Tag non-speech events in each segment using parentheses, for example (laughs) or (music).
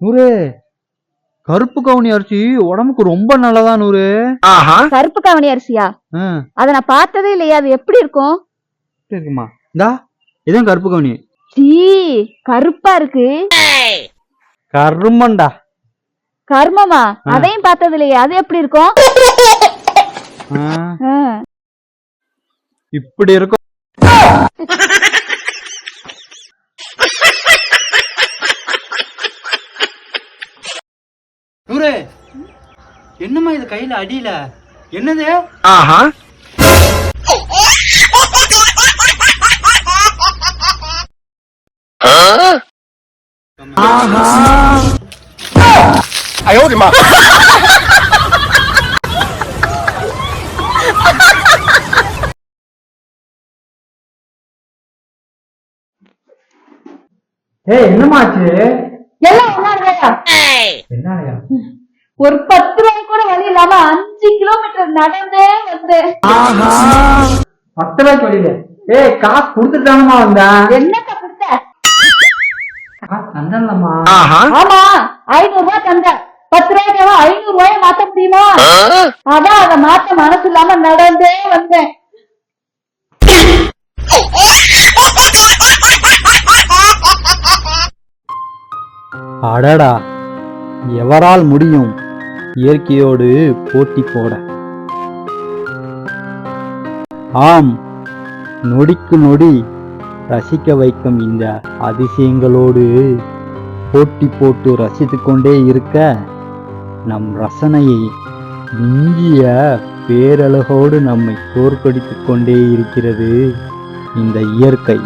நூறு கருப்பு கவுனி அரிசி உடம்புக்கு ரொம்ப நல்லதா நூறு? கருப்பு கவனி அரிசியா? அத நான் பார்த்ததே இல்லையா அது எப்படி இருக்கும்? இருக்குமா. இந்தா இதுவும் கருப்பு கவுனி. சீ கருப்பா இருக்கு. கருமண்டா. கர்மமா. அதையும் பார்த்தது இல்லையா அது எப்படி இருக்கும். இப்படி இருக்கும். நூறு என்னம்மா இது கையில அடியில? என்னது? ஏய் என்னமாச்சு எல்லாம் என்னயா ஒரு பத்து ரூபாய் கூட வழி இல்லாம அஞ்சு கிலோமீட்டர் நடந்தே வந்தேன் பத்து ரூபாய்க்கு வழியில ஏய் காசு கொடுத்துட்டானுமா வந்தேன் என்னக்கா கொடுத்த காசு ஆமா ஐநூறு ரூபாய் தந்த பத்து ரூபாய்க்காக ஐநூறு ரூபாய மாத்த முடியுமா அதான் அதை மாத்த மனசு இல்லாம நடந்தே வந்தேன் அடடா எவரால் முடியும் இயற்கையோடு போட்டி போட? ஆம் நொடிக்கு நொடி ரசிக்க வைக்கும் இந்த அதிசயங்களோடு போட்டி போட்டு ரசித்துக் கொண்டே இருக்க நம் ரசனையை இந்திய பேரழகோடு நம்மை தோற்கடித்து கொண்டே இருக்கிறது இந்த இயற்கை.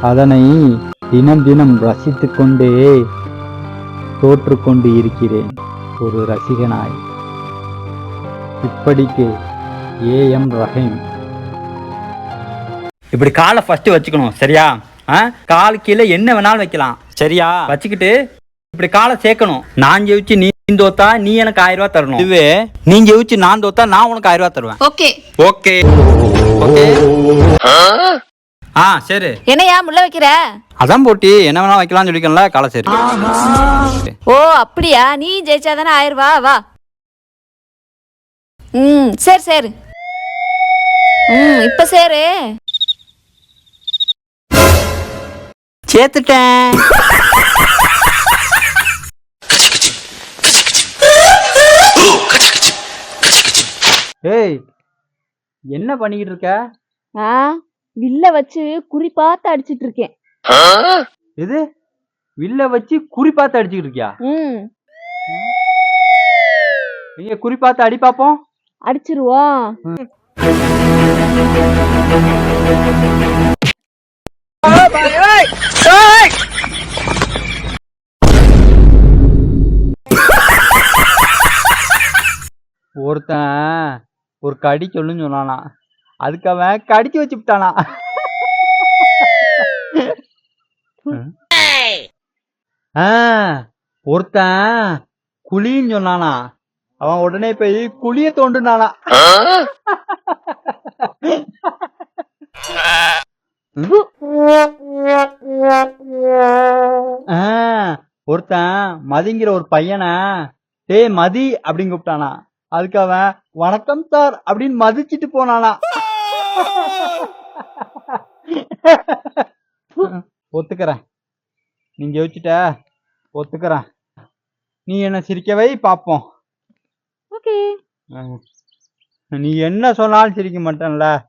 அதனை தினம் தினம் ரசித்துக் கொண்டே தோற்றுக்கொண்டு இருக்கிறேன் ஒரு ரசிகனாய். இப்படிக்கு ஏ எம் ரஹீம். இப்படி காலை ஃபர்ஸ்ட் வச்சுக்கணும் சரியா? கால் கீழே என்ன வேணாலும் வைக்கலாம் சரியா? வச்சுக்கிட்டு இப்படி காலை சேர்க்கணும். நான் ஜெயிச்சு நீ தோத்தா நீ எனக்கு ஆயிரம் ரூபாய் தரணும். இதுவே நீ ஜெயிச்சு நான் தோத்தா நான் உனக்கு ஆயிரம் ரூபாய் தருவேன். ஓகே. ஓகே. ஓகே. ஆ சரி. என்னையா முள்ள வைக்கிற? அதான் போட்டி. என்ன வேணாலும் வைக்கலாம்னு சொல்லிக்கல காலை சரி. ஓ அப்படியா? நீ ஜெயிச்சாதானே ஆயிரம் ரூபா வா. ம் சரி சரி. ம் இப்ப சரி. சேர்த்துட்டேன். ஏய் என்ன பண்ணிக்கிட்டு இருக்க? ஆ? வில்ல வச்சு குறி பார்த்து அடிச்சிட்டு இருக்கேன். இது வில்ல வச்சு குறி பார்த்து அடிச்சுக்கிட்டு இருக்கியா? ம். நீங்க குறி பார்த்து அடி பாப்போம் அடிச்சிருவோம். ஒருத்தன் ஒரு கடி சொல்லுன்னு சொன்னானா. அதுக்கு அவன் கடிச்சு வச்சு விட்டானா ஒருத்தன் குழின்னு சொன்னானா. அவன் உடனே போய் குழிய தோண்டுனானா. ஒருத்தன் மதிங்கிற ஒரு பையனை டே மதி அப்படின்னு கூப்பிட்டானா. அதுக்கு அவன் வணக்கம் சார் அப்படின்னு மதிச்சிட்டு போனானா. (laughs) ஒத்துக்கிறேன். நீ ஜெயிச்சிட்ட ஒத்துக்கிறேன். நீ என்ன சிரிக்க வை பாப்போம். ஓகே. ம். நீ என்ன சொன்னாலும் சிரிக்க மாட்டேன்ல.